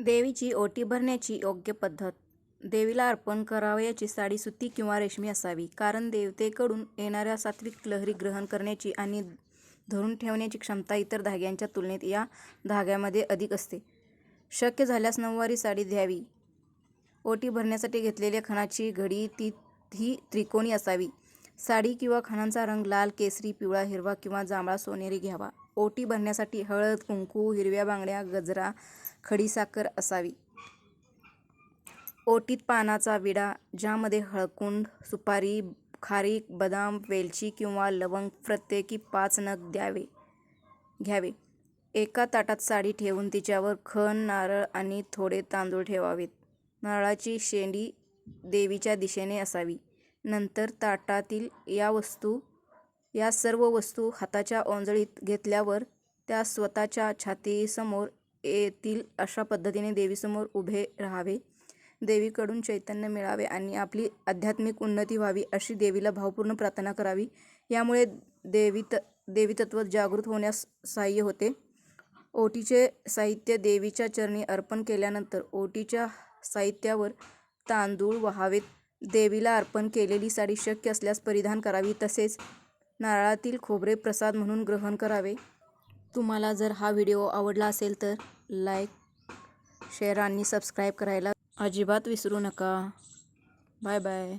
देवीची ओटी भरण्याची योग्य पद्धत देवीला अर्पण करावयाची साडी सुती किंवा रेशमी असावी. कारण देवतेकडून येणाऱ्या सात्विक लहरी ग्रहण करण्याची आणि धरून ठेवण्याची क्षमता इतर धाग्यांच्या तुलनेत या धाग्यामध्ये अधिक असते. शक्य झाल्यास नऊवारी साडी द्यावी. ओटी भरण्यासाठी घेतलेल्या खणाची घडी ती ही त्रिकोणी असावी. साडी किंवा खणाचा रंग लाल, केसरी पिवळा, हिरवा किंवा जांभळा सोनेरी घ्यावा. ओटी भरण्यासाठी हळद, कुंकू, हिरव्या बांगड्या, गजरा, खडीसाखर असावी. ओटीत पानाचा विडा, ज्यामध्ये हळकुंड, सुपारी, खारीक, बदाम, वेलची किंवा लवंग प्रत्येकी पाच नग द्यावे घ्यावे. एका ताटात साडी ठेवून तिच्यावर खण, नारळ आणि थोडे तांदूळ ठेवावेत. नारळाची शेंडी देवीच्या दिशेने असावी. नंतर ताटातील या वस्तू या सर्व वस्तू हाताच्या ओंजळीत घेतल्यावर त्या स्वतःच्या छातीसमोर येतील अशा पद्धतीने देवीसमोर उभे राहावे. देवीकडून चैतन्य मिळावे आणि आपली आध्यात्मिक उन्नती व्हावी अशी देवीला भावपूर्ण प्रार्थना करावी. यामुळे देवीत देवीतत्त्व जागृत होण्यास सहाय्य होते. ओटीचे साहित्य देवीच्या चरणी अर्पण केल्यानंतर ओटीच्या साहित्यावर तांदूळ व्हावेत देवीला अर्पण केलेली साडी शक्य असल्यास परिधान करावी. तसेच नारळातील खोबरे प्रसाद म्हणून ग्रहण करावे. तुम्हाला जर हा व्हिडिओ आवडला असेल तर लाईक, शेअर आणि सबस्क्राईब करायला अजिबात विसरू नका. Bye bye.